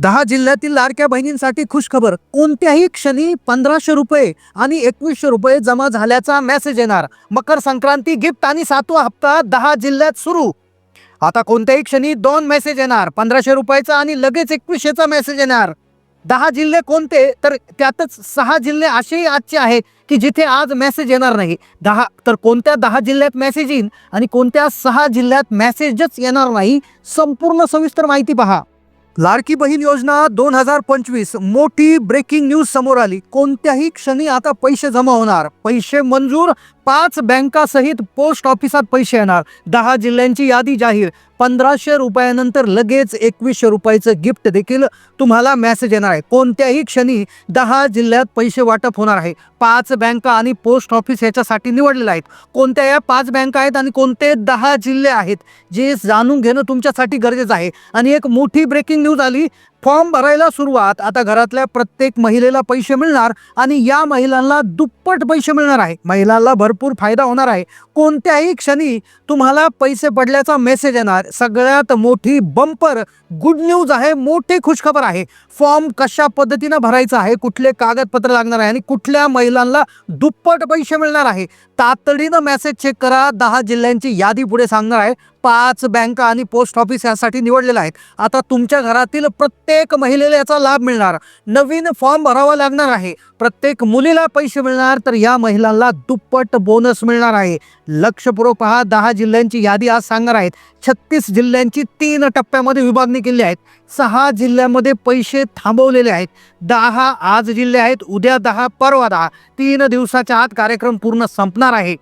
दहा जिल्ह्यातील लाडक्या बहिणींसाठी खुशखबर. कोणत्याही क्षणी पंधराशे रुपये आणि एकवीसशे रुपये जमा झाल्याचा मेसेज येणार. मकर संक्रांती गिफ्ट आणि सातवा हप्ता दहा जिल्ह्यात सुरू. आता कोणत्याही क्षणी दोन मेसेज येणार. पंधराशे रुपयाचा आणि लगेच एकवीसशेचा मेसेज येणार. दहा जिल्हे कोणते? तर त्यातच सहा जिल्हे असेही आजचे आहेत की जिथे आज मेसेज येणार नाही. दहा तर कोणत्या दहा जिल्ह्यात मेसेज येईल आणि कोणत्या सहा जिल्ह्यात मेसेजच येणार नाही? संपूर्ण सविस्तर माहिती पहा. लाडकी बहीण योजना दोन हजार पंचवीस मोठी ब्रेकिंग न्यूज समोर आली. कोणत्याही क्षणी आता पैसे जमा होणार. पैसे मंजूर पाच बँकासहित पोस्ट ऑफिसात पैसे येणार. दहा जिल्ह्यांची यादी जाहीर. पंधराशे रुपयानंतर लगेच एकवीसशे रुपयाचं गिफ्ट देखील तुम्हाला मेसेज येणार आहे. कोणत्याही क्षणी दहा जिल्ह्यात पैसे वाटप होणार आहे. पाच बँका आणि पोस्ट ऑफिस याच्यासाठी निवडलेलं आहेत. कोणत्या या पाच बँका आहेत आणि कोणते दहा जिल्हे आहेत जे जाणून घेणं तुमच्यासाठी गरजेचं आहे? आणि एक मोठी ब्रेकिंग न्यूज आली. फॉर्म भरायला सुरुवात आता घरातल्या प्रत्येक महिलेला पैसे मिळणार आणि या महिलांना दुप्पट पैसे मिळणार आहे. महिलांना भरपूर फायदा होणार आहे. कोणत्याही क्षणी तुम्हाला पैसे पडल्याचा मेसेज येणार. सगळ्यात मोठी बंपर गुड न्यूज आहे मोठी खुशखबर आहे. फॉर्म कशा पद्धतीनं भरायचा आहे कुठले कागदपत्र लागणार आहे आणि कुठल्या महिलांना दुप्पट पैसे मिळणार आहे? तातडीनं मेसेज चेक करा. दहा जिल्ह्यांची यादी पुढे सांगणार आहे. पाच बँका आणि पोस्ट ऑफिस यासाठी निवडलेलं आहेत. आता तुमच्या घरातील प्रत्येक महिलेला याचा लाभ मिळणार. नवीन फॉर्म भरावा लागणार आहे. प्रत्येक मुलीला पैसे मिळणार तर या महिलांना दुप्पट बोनस मिळणार आहे. लक्षपूर्वक पहा दहा जिल्ह्यांची यादी आज सांगणार आहेत. छत्तीस जिल्ह्यांची तीन टप्प्यामध्ये विभागणी केली आहेत. सहा जिल्ह्यामध्ये पैसे थांबवलेले आहेत. दहा आज जिल्हे आहेत उद्या दहा परवा दहा. तीन दिवसाच्या आत कार्यक्रम पूर्ण संपणार आहे.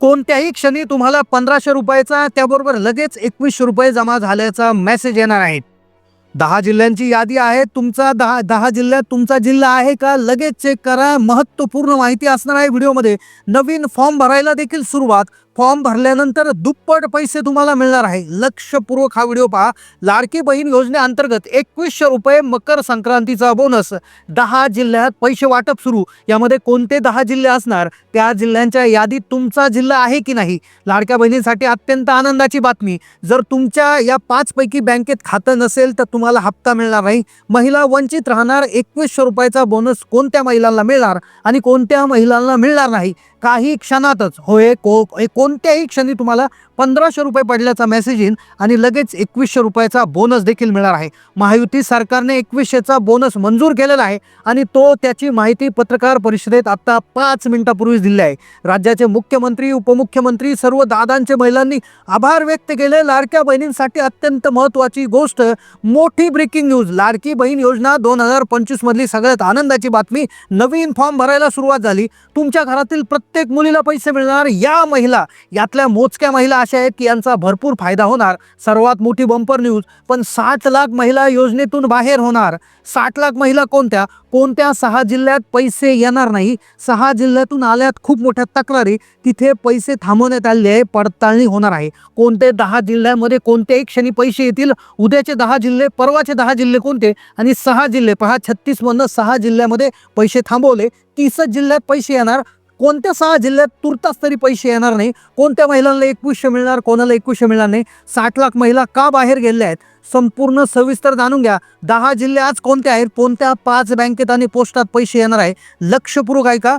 कोणत्याही क्षणी तुम्हाला पंधराशे रुपयाचा त्याबरोबर लगेच एकवीसशे रुपये जमा झाल्याचा मेसेज येणार आहे. दहा जिल्ह्यांची यादी आहे. तुमचा दहा दहा जिल्ह्यात तुमचा जिल्हा आहे का? लगेच चेक करा. महत्त्वपूर्ण माहिती असणार आहे व्हिडिओमध्ये. नवीन फॉर्म भरायला देखील सुरुवात. फॉर्म भरल्यानंतर दुप्पट पैसे तुम्हाला मिळणार आहे. लक्षपूर्वक हा व्हिडिओ पहा. लाडकी बहीण योजनेअंतर्गत एकवीसशे रुपये मकर संक्रांतीचा बोनस दहा जिल्ह्यात पैसे वाटप सुरू. यामध्ये कोणते दहा जिल्हे असणार? त्या जिल्ह्यांच्या यादीत तुमचा जिल्हा आहे की नाही? लाडक्या बहिणींसाठी अत्यंत आनंदाची बातमी. जर तुमच्या या पाचपैकी बँकेत खातं नसेल तर तुम्हाला हप्ता मिळणार नाही. महिला वंचित राहणार एकवीसशे रुपयाचा बोनस कोणत्या महिलांना मिळणार? आणि कोणत्या महिलांना मिळणार नाही? काही क्षणातच होय को कोणत्याही क्षणी तुम्हाला पंधराशे रुपये पडल्याचा मेसेज येईल आणि लगेच एकवीसशे रुपयाचा बोनस देखील मिळणार आहे. महायुती सरकारने एकवीसशेचा बोनस मंजूर केलेला आहे आणि तो त्याची माहिती पत्रकार परिषदेत आत्ता पाच मिनिटापूर्वीच दिली आहे. राज्याचे मुख्यमंत्री उपमुख्यमंत्री सर्व दादांचे महिलांनी आभार व्यक्त केले. लाडक्या बहिणींसाठी अत्यंत महत्त्वाची गोष्ट मोठी ब्रेकिंग न्यूज लाडकी बहीण योजना दोन हजार पंचवीसमधली सगळ्यात आनंदाची बातमी. नवीन फॉर्म भरायला सुरुवात झाली. तुमच्या घरातील प्रत्येक प्रत्येक मुलीला पैसे मिळणार. या महिला यातल्या मोजक्या महिला अशा आहेत की यांचा भरपूर फायदा होणार. सर्वात मोठी बंपर न्यूज पण साठ लाख महिला योजनेतून बाहेर होणार. साठ लाख महिला कोणत्या? कोणत्या सहा जिल्ह्यात पैसे येणार नाही? सहा जिल्ह्यातून आल्यात खूप मोठ्या तक्रारी. तिथे पैसे थांबवण्यात आले आहे पडताळणी होणार आहे. कोणते दहा जिल्ह्यामध्ये कोणत्याही क्षणी पैसे येतील? उद्याचे दहा जिल्हे परवाचे दहा जिल्हे कोणते? आणि सहा जिल्हे पहा छत्तीसमधनं सहा जिल्ह्यामध्ये पैसे थांबवले. तीसच जिल्ह्यात पैसे येणार. कोणत्या सहा जिल्ह्यात तुर्तास तरी पैसे येणार नाही? कोणत्या महिलांना एकवीसशे मिळणार कोणाला एकवीसशे मिळणार नाही? साठ लाख महिला का बाहेर गेलेल्या आहेत? संपूर्ण सविस्तर जाणून घ्या. दहा जिल्हे आज कोणते आहेत? कोणत्या पाच बँकेत आणि पोस्टात पैसे येणार आहे? लक्षपूर्वक आहे का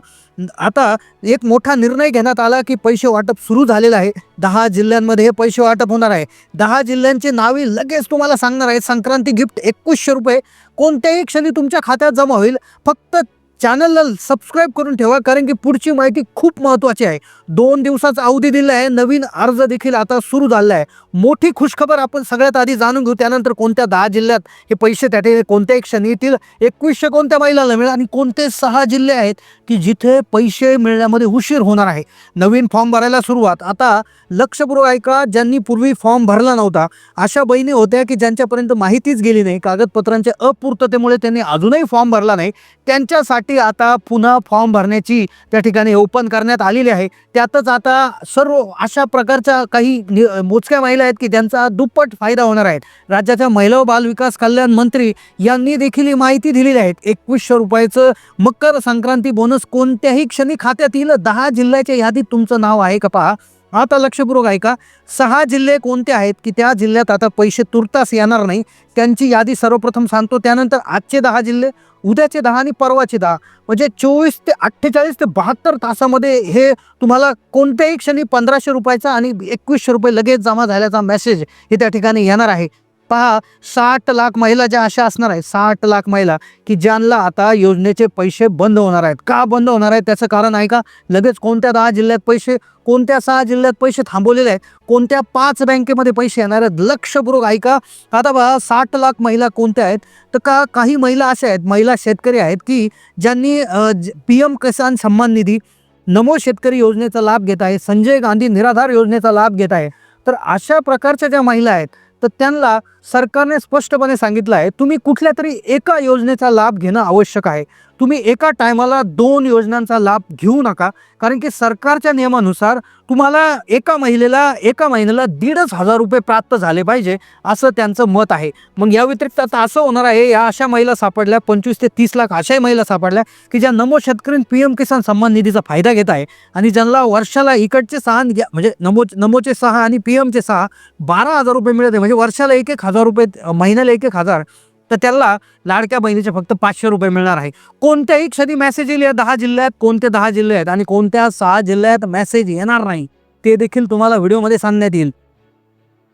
आता एक मोठा निर्णय घेण्यात आला की पैसे वाटप सुरू झालेलं आहे. दहा जिल्ह्यांमध्ये हे पैसे वाटप होणार आहे. दहा जिल्ह्यांची नावे लगेच तुम्हाला सांगणार आहे. संक्रांती गिफ्ट एकवीसशे रुपये. कोणत्याही क्षणी तुमच्या खात्यात जमा होईल. फक्त चॅनलला सबस्क्राईब करून ठेवा कारण की पुढची माहिती खूप महत्त्वाची आहे. दोन दिवसाचा अवधी दिला आहे नवीन अर्ज देखील आता सुरू झाला आहे मोठी खुशखबर आपण सगळ्यात आधी जाणून घेऊ. त्यानंतर कोणत्या दहा जिल्ह्यात हे पैसे त्या ठिकाणी कोणत्याही क्षणी येतील एकवीसशे कोणत्या महिलांना मिळेल आणि कोणते सहा जिल्हे आहेत की जिथे पैसे मिळण्यामध्ये उशीर होणार आहे? नवीन फॉर्म भरायला सुरुवात. आता लक्षपूर्वक ऐका ज्यांनी पूर्वी फॉर्म भरला नव्हता अशा बहिणी होत्या की ज्यांच्यापर्यंत माहितीच गेली नाही कागदपत्रांच्या अपूर्ततेमुळे त्यांनी अजूनही फॉर्म भरला नाही. त्यांच्यासाठी आता पुन्हा फॉर्म भरण्याची त्या ठिकाणी ओपन करण्यात आलेली आहे. त्यातच आता सर्व अशा प्रकारच्या काही नि- मोजक्या महिला आहेत की त्यांचा दुप्पट फायदा होणार आहे. राज्याच्या महिला व बाल विकास कल्याण मंत्री यांनी देखील ही माहिती दिलेली आहे. एकवीसशे रुपयाचं मकर संक्रांती बोनस कोणत्याही क्षणी खात्यात येईल दहा जिल्ह्याच्या यादीत तुमचं नाव आहे का पहा. आता लक्षपूर्वक ऐका. सहा जिल्हे कोणते आहेत की त्या जिल्ह्यात आता पैसे तुर्तास येणार नाही? त्यांची यादी सर्वप्रथम सांगतो. त्यानंतर आजचे दहा जिल्हे उद्याचे दहा आणि परवाचे दहा. म्हणजे चोवीस ते अठ्ठेचाळीस ते बहात्तर तासामध्ये हे तुम्हाला कोणत्याही क्षणी पंधराशे रुपयाचा आणि एकवीसशे रुपये लगेच जमा झाल्याचा मेसेज हे त्या ठिकाणी येणार आहे. पहा साठ लाख महिला ज्या अशा असणार आहेत साठ लाख महिला की ज्यांना आता योजनेचे पैसे बंद होणार आहेत. का बंद होणार आहेत? त्याचं कारण आहे का? लगेच कोणत्या दहा जिल्ह्यात पैसे कोणत्या सहा जिल्ह्यात पैसे थांबवलेले आहेत? कोणत्या पाच बँकेमध्ये पैसे येणार आहेत? लक्षपूर्वक ऐका. आता बघा साठ लाख महिला कोणत्या आहेत? तर का काही महिला अशा आहेत महिला शेतकरी आहेत की ज्यांनी पी एम किसान सन्मान निधी नमो शेतकरी योजनेचा लाभ घेत आहे संजय गांधी निराधार योजनेचा लाभ घेत आहे. तर अशा प्रकारच्या ज्या महिला आहेत तर त्यांना सरकारने स्पष्टपणे सांगितलं आहे तुम्ही कुठल्या तरी एका योजनेचा लाभ घेणं आवश्यक आहे. तुम्ही एका टायमाला दोन योजनांचा लाभ घेऊ नका कारण की सरकारच्या नियमानुसार तुम्हाला एका महिलेला एका महिन्याला दीडच हजार रुपये प्राप्त झाले पाहिजे असं त्यांचं मत आहे. मग या व्यतिरिक्त आता असं होणार आहे या अशा महिला सापडल्या पंचवीस ते तीस लाख अशाही महिला सापडल्या की ज्या नमो शेतकरी पी एम किसान सन्मान निधीचा फायदा घेत आहे. आणि ज्यांना वर्षाला इकडचे सहा म्हणजे नमो नमोचे सहा आणि पी एमचे सहा बारा हजार रुपये मिळत आहे म्हणजे वर्षाला एक एक हजार रुपये महिन्याला एक एक हजार. तर त्याला लाडक्या बहिणीचे फक्त पाचशे रुपये मिळणार आहे. कोणत्याही क्षणी मेसेज येईल या दहा जिल्ह्यात कोणते दहा जिल्हे आहेत आणि कोणत्या सहा जिल्ह्यात मेसेज येणार नाही ते देखील तुम्हाला व्हिडिओमध्ये सांगण्यात येईल.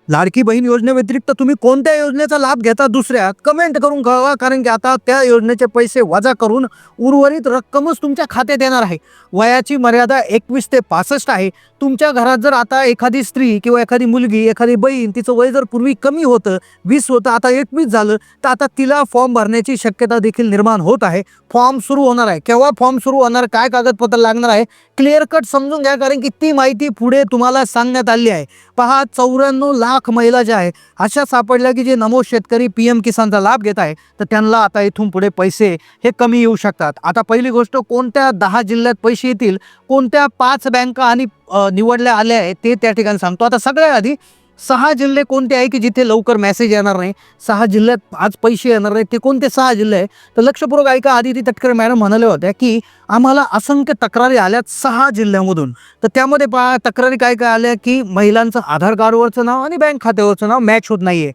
लाडकी बहीण योजनेव्यतिरिक्त तुम्ही कोणत्या योजनेचा लाभ घेता दुसऱ्या कमेंट करून कळवा कारण की आता त्या योजनेचे पैसे वजा करून उर्वरित रक्कमच तुमच्या खात्यात येणार आहे. वयाची मर्यादा एकवीस ते पासष्ट आहे. तुमच्या घरात जर आता एखादी स्त्री किंवा एखादी मुलगी एखादी बहीण तिचं वय जर पूर्वी कमी होतं वीस होतं आता एकवीस झालं तर आता तिला फॉर्म भरण्याची शक्यता देखील निर्माण होत आहे. फॉर्म सुरू होणार आहे. केव्हा फॉर्म सुरू होणार काय कागदपत्र लागणार आहे क्लिअर कट समजून घ्या कारण की ती माहिती पुढे तुम्हाला सांगण्यात आली आहे. पहा चौऱ्याण्णव लाख महिला ज्या आहे अशा सापडल्या की जे नमो शेतकरी पी एम किसानचा लाभ घेत आहे तर त्यांना आता इथून पुढे पैसे हे कमी येऊ शकतात. आता पहिली गोष्ट कोणत्या दहा जिल्ह्यात पैसे येतील कोणत्या पाच बँका आणि निवडल्या आल्या आहेत ते त्या ठिकाणी सांगतो. आता सगळ्यात आधी सहा जिल्हे कोणते आहे की जिथे लवकर मेसेज येणार नाही? सहा जिल्ह्यात आज पैसे येणार नाही ते कोणते सहा जिल्हे आहे? तर लक्षपूर्वक ऐका. आदिती तटकरे मॅडम म्हणाल्या होत्या की आम्हाला असंख्य तक्रारी आल्यात सहा जिल्ह्यामधून. तर त्यामध्ये पहा तक्रारी काय काय आल्या की महिलांचं आधार कार्डवरचं नाव आणि बँक खात्यावरचं नाव मॅच होत नाहीये.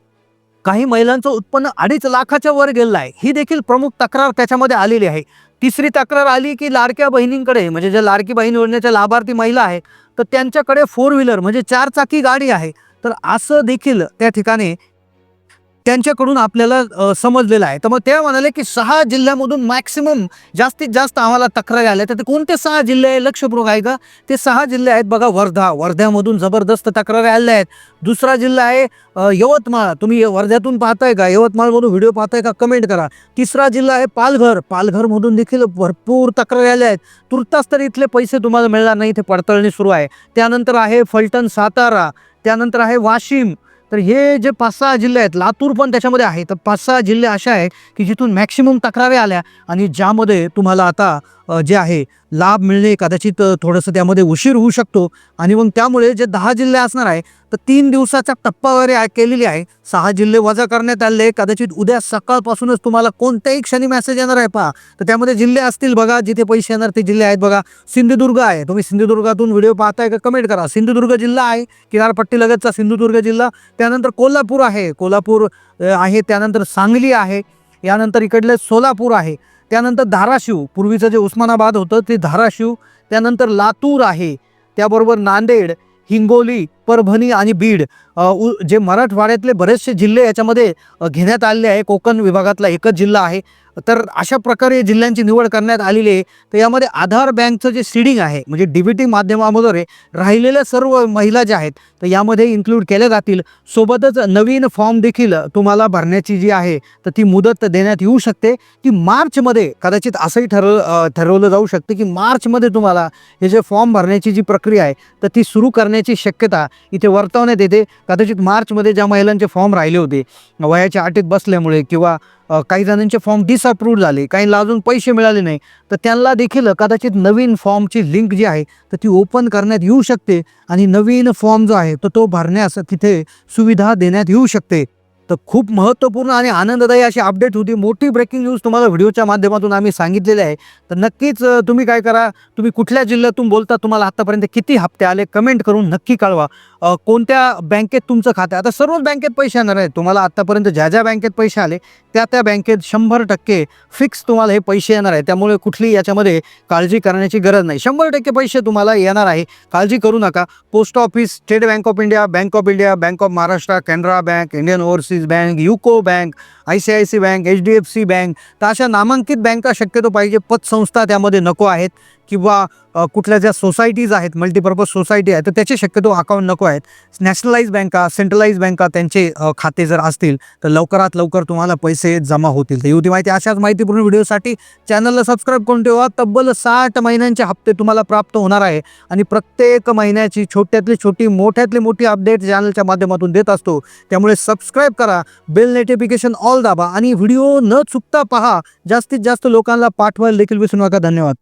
काही महिलांचं उत्पन्न अडीच लाखाच्या वर गेलेलं आहे. ही देखील प्रमुख तक्रार त्याच्यामध्ये आलेली आहे. तिसरी तक्रार आली की लाडक्या बहिणींकडे म्हणजे ज्या लाडकी बहीण योजनेच्या लाभार्थी महिला आहे तर त्यांच्याकडे फोर व्हीलर म्हणजे चारचाकी गाडी आहे. तर असं देखील त्या ठिकाणी त्यांच्याकडून आपल्याला समजलेलं आहे. तर मग ते म्हणाले की सहा जिल्ह्यामधून मॅक्सिमम जास्तीत जास्त आम्हाला तक्रारी आल्या. तर ते कोणते सहा जिल्हे आहे? लक्षपूर्वक आहे का? ते सहा जिल्हे आहेत बघा वर्धा. वर्ध्यामधून जबरदस्त तक्रारी आल्या आहेत. दुसरा जिल्हा आहे यवतमाळ. तुम्ही वर्ध्यातून पाहताय का? यवतमाळमधून व्हिडिओ पाहताय का? कमेंट करा. तिसरा जिल्हा आहे पालघर. पालघरमधून देखील भरपूर तक्रारी आल्या आहेत. तुर्तास तर इथले पैसे तुम्हाला मिळणार नाही. इथे पडताळणी सुरू आहे. त्यानंतर आहे फलटण सातारा. त्यानंतर आहे वाशिम. तर हे जे पाच सहा जिल्हे आहेत लातूर पण त्याच्यामध्ये आहे. तर पाच सहा जिल्हे अशा आहेत की जिथून मॅक्सिमम तक्रारी आल्या आणि ज्यामध्ये तुम्हाला आता जे आहे लाभ मिळणे कदाचित थोडंसं त्यामध्ये उशीर होऊ शकतो. आणि मग त्यामुळे जे दहा जिल्हे असणार आहे तर तीन दिवसाचा टप्पा वगैरे केलेली आहे. सहा जिल्हे वजा करण्यात आले. कदाचित उद्या सकाळपासूनच तुम्हाला कोणत्याही क्षणी मेसेज येणार आहे पहा. तर त्यामध्ये जिल्हे असतील बघा जिथे पैसे येणार ते जिल्हे आहेत बघा. सिंधुदुर्ग आहे. तुम्ही सिंधुदुर्गातून व्हिडिओ पाहताय का कमेंट करा. सिंधुदुर्ग जिल्हा आहे किनारपट्टी लगतचा सिंधुदुर्ग जिल्हा. त्यानंतर कोल्हापूर आहे. कोल्हापूर आहे त्यानंतर सांगली आहे. यानंतर इकडले सोलापूर आहे. त्यानंतर धाराशिव पूर्वीचं जे उस्मानाबाद होतं ते धाराशिव त्यानंतर लातूर आहे. त्याबरोबर नांदेड हिंगोली परभणी आणि बीड उ जे मराठवाड्यातले बरेचसे जिल्हे याच्यामध्ये घेण्यात आलेले आहे. कोकण विभागातला एकच जिल्हा आहे. तर अशा प्रकारे जिल्ह्यांची निवड करण्यात आलेली आहे. तर यामध्ये आधार बँकचं जे सीडिंग आहे म्हणजे डी माध्यमामधून राहिलेल्या सर्व महिला ज्या आहेत तर यामध्ये इन्क्लूड केल्या जातील. सोबतच नवीन फॉर्म देखील तुम्हाला भरण्याची जी आहे तर ती मुदत देण्यात येऊ शकते. की मार्चमध्ये कदाचित असंही ठरव ठरवलं जाऊ शकतं की मार्चमध्ये तुम्हाला हे जे फॉर्म भरण्याची जी प्रक्रिया आहे तर ती सुरू करण्याची शक्यता इथे वर्तवण्यात येते. कदाचित मार्चमध्ये ज्या महिलांचे फॉर्म राहिले होते वयाच्या अटीत बसल्यामुळे किंवा काही जणांचे फॉर्म डिसअप्रूव्ह झाले काहींना अजून पैसे मिळाले नाही तर त्यांना देखील कदाचित नवीन फॉर्मची लिंक जी आहे तर ती ओपन करण्यात येऊ शकते आणि नवीन फॉर्म जो आहे तर तो भरण्यास तिथे सुविधा देण्यात येऊ शकते. तर खूप महत्त्वपूर्ण आणि आनंददायी अशी अपडेट होती. मोठी ब्रेकिंग न्यूज तुम्हाला व्हिडिओच्या माध्यमातून आम्ही सांगितलेली आहे. तर नक्कीच तुम्ही काय करा तुम्ही कुठल्या जिल्ह्यातून बोलता तुम्हाला आत्तापर्यंत किती हप्ते आले कमेंट करून नक्की कळवा. कोणत्या बँकेत तुमचं खातं आहे? आता सर्वच बँकेत पैसे येणार आहेत. तुम्हाला आत्तापर्यंत ज्या ज्या बँकेत पैसे आले त्या त्या बँकेत शंभर टक्के फिक्स तुम्हाला हे पैसे येणार आहे त्यामुळे कुठली याच्यामध्ये काळजी करण्याची गरज नाही. शंभर टक्के पैसे तुम्हाला येणार आहे. काळजी करू नका. Post office State Bank of India bank of India bank of Maharashtra Canara bank Indian Overseas bank UCO bank I C I C bank H D F C bank तर अशा नामांकित बँका शक्यतो पाहिजे. पतसंस्था त्यामध्ये नको आहेत. किंवा कुठल्या ज्या सोसायटीज आहेत मल्टीपर्पज सोसायटी आहेत तर त्याचे शक्यतो अकाउंट नको आहेत. नॅशनलाइज बँका सेंट्रलाइज बँका त्यांचे खाते जर असतील तर लवकरात लवकर तुम्हाला पैसे जमा होतील. तर एवढी होती माहिती. अशाच माहितीपूर्ण व्हिडिओसाठी चॅनलला सबस्क्राईब करून ठेवा. तब्बल साठ महिन्यांचे हप्ते तुम्हाला प्राप्त होणार आहे आणि प्रत्येक महिन्याची छोट्यातली छोटी मोठ्यातली मोठी अपडेट चॅनलच्या माध्यमातून देत असतो. त्यामुळे सबस्क्राईब करा बेल नोटिफिकेशन ऑल दाबा आणि व्हिडिओ न चुकता पहा. जास्तीत जास्त लोकांना पाठवायला देखील विसरू नका. धन्यवाद.